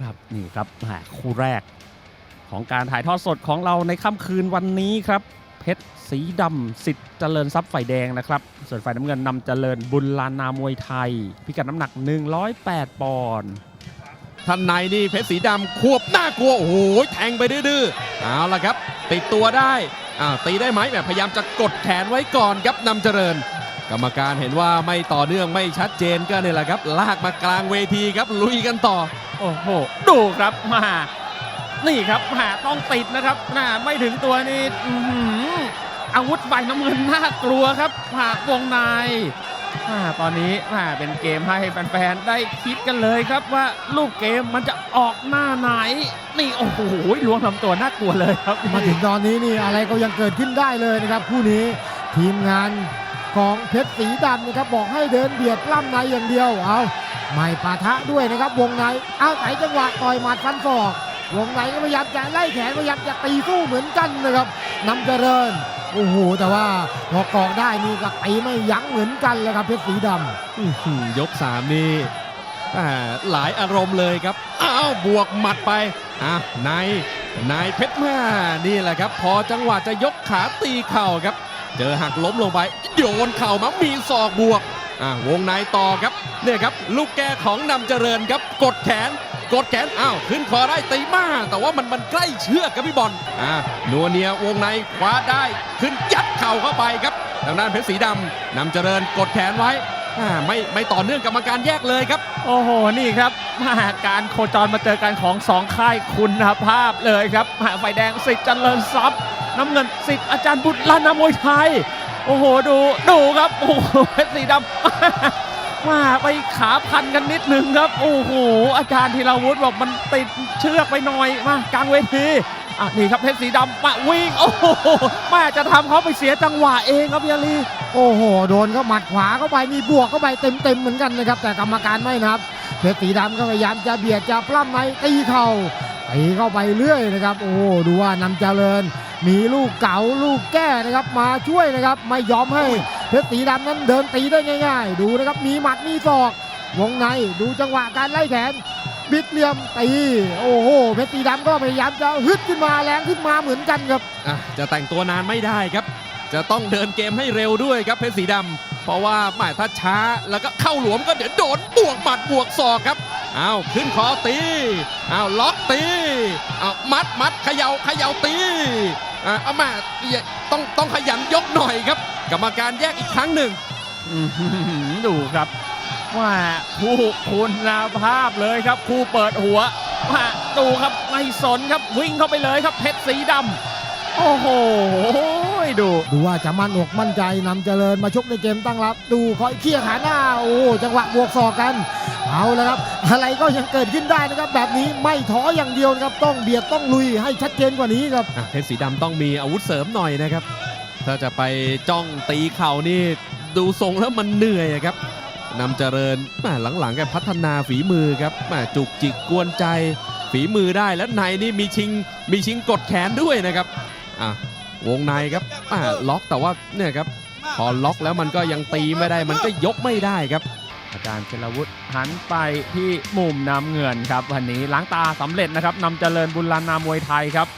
ครับนี่ครับคู่แรกของการถ่ายทอดสดของเราในค่ำคืนวันนี้ครับ เพชรสีดำสิทธิ์เจริญทรัพย์ฝ่ายแดงนะครับ ส่วนฝ่ายน้ำเงินนำเจริญบุญลานามวยไทย พิกัดน้ำหนัก 108 ปอนด์ท่านในนี่เพชรสีดำควบน่ากลัว โอ้โหแทงไปดื้อๆเอาละครับ ติดตัวได้อ่าตีได้ไหมแบบพยายามจะกดแขนไว้ก่อนครับนำเจริญ กรรมการเห็นว่าไม่ต่อเนื่องไม่ชัดเจนก็เนี่ยแหละครับ ลากมากลางเวทีครับลุยกันต่อ โอ้โห ดูครับมา นี่ครับมาต้องติดนะครับน่าไม่ถึงตัวนี่อื้อหืออาวุธฝ่ายน้ำเงินน่ากลัวครับผ่าวงในมาตอนนี้มาเป็นเกมให้แฟนๆ ได้คิดกันเลยครับว่าลูกเกมมันจะออกหน้าไหน นี่โอ้โหล้วงลำตัวน่ากลัวเลยครับ มาถึงตอนนี้นี่อะไรก็ยังเกิดขึ้นได้เลยนะครับ คู่นี้ทีมงาน ของเพชรสีดำนะครับบอกให้เดินเบียดล้ำในอย่างเดียวเอาไม่ปะทะด้วยนะครับ วงในเอาไหนจังหวะต่อยหมัดฟันศอก วงในก็พยายามจะไล่แขนพยายามจะตีสู้เหมือนกันนะครับนำเจริญโอ้โหแต่ว่าพอเกาะได้นี่ก็ตีไม่ยั้งเหมือนกันเลยครับเพชรสีดำอื้อหือยก3นี่อ่หลายอารมณ์เลยครับอ้าวบวกหมัดไปอะนายนายเพชรแม่นี่แหละครับ พอจังหวะจะยกขาตีเข่าครับ เจอหักล้มลงไป โยนเข่ามามีศอกบวกอ่าวงในต่อครับเนี่ยครับ ลูกแกของนำเจริญครับ กดแขน กดแขนอ้าวขึ้นคอได้ตีมาแต่ว่ามันมันใกล้เชือกครับพี่บอลอ่านัวเนียวงในคว้าได้ขึ้นยัดเข่าเข้าไปครับทางด้านเพชรสีดำนำเจริญกดแขนไว้อ่าไม่ไม่ต่อเนื่องกรรมการแยกเลยครับ โอ้โหนี่ครับมาการโคจรมาเจอกันของสองค่ายคุณภาพเลยครับมาไฟแดงสิทธิ์เจริญทรัพย์น้ำเงินสิทธิ์อาจารย์บุตรลานามวยไทย โอ้โหดูดูครับโอ้โหเพชรสีดำมาไปขาพันกันนิดนึงครับ โอ้โหอาจารย์ธีรวุฒิบอกมันติดเชือกไปหน่อยมากลางเวทีอะนี่ครับเพชรสีดำมาวิ่งโอ้โหแม่จะทำเขาไปเสียจังหวะเองครับพี่อาลีโอ้โหโดนเขาหมัดขวาเข้าไปมีบวกเข้าไปเต็มๆเหมือนกันนะครับ แต่กรรมการไม่นับเพชรสีดำก็พยายามจะเบียดจะปล้ำในตีเข่าตีเข้าไปเรื่อยนะครับ โอ้ดูว่านำเจริญ มีลูกเก๋าลูกแก้นะครับมาช่วยนะครับไม่ยอมให้เพชรสีดำนั้นเดินตีได้ง่าย ๆ ดูนะครับมีหมัดมีศอก วงในดูจังหวะการไล่แขนบิดเหลี่ยมตีโอ้โหเพชรสีดำก็พยายามจะฮึดขึ้นมาแรงขึ้นมาเหมือนกันครับะจะแต่งตัวนานไม่ได้ครับ จะต้องเดินเกมให้เร็วด้วยครับเพชรสีดำเพราะว่าหมายถ้าช้าแล้วก็เข้าหลวมก็เดี๋ยวโดนบวกหมัดบวกศอกครับอ้าวขึ้นคอตีอ้าวล็อกตีอ้าวมัดมัดเขย่าเขย่าตีอ่าเอามาต้องต้องขยันยกหน่อยครับ กรรมการแยกอีกครั้งหนึ่งดูครับว่าคู่คุณภาพเลยครับ คู่เปิดหัวว่าดูครับไม่สนครับวิ่งเข้าไปเลยครับเพชรสีดำโอ้โห ดู ดูว่าจะมั่นอกมั่นใจนำเจริญมาชกในเกมตั้งรับ ดูคอยเขี่ยขาหน้า โอ้จังหวะบวกศอกกัน เอาแล้วครับ อะไรก็ยังเกิดขึ้นได้นะครับ แบบนี้ไม่ท้ออย่างเดียวนะครับ ต้องเบียดต้องลุยให้ชัดเจนกว่านี้ครับเพชรสีดำต้องมีอาวุธเสริมหน่อยนะครับ ถ้าจะไปจ้องตีเข่านี่ดูทรงแล้วมันเหนื่อยครับนำเจริญหม่หลังๆแกพัฒนาฝีมือครับม่จุกจิกกวนใจฝีมือได้แล้วในนี่มีชิงมีชิงกดแขนด้วยนะครับอะ วงในครับอะล็อกแต่ว่าเนี่ยครับพอล็อกแล้วมันก็ยังตีไม่ได้ มันก็ยกไม่ได้ครับ อาจารย์เชลวุฒิหันไปที่มุมน้ำเงินครับ วันนี้ล้างตาสำเร็จนะครับนำเจริญบุญลานนามวยไทยครับ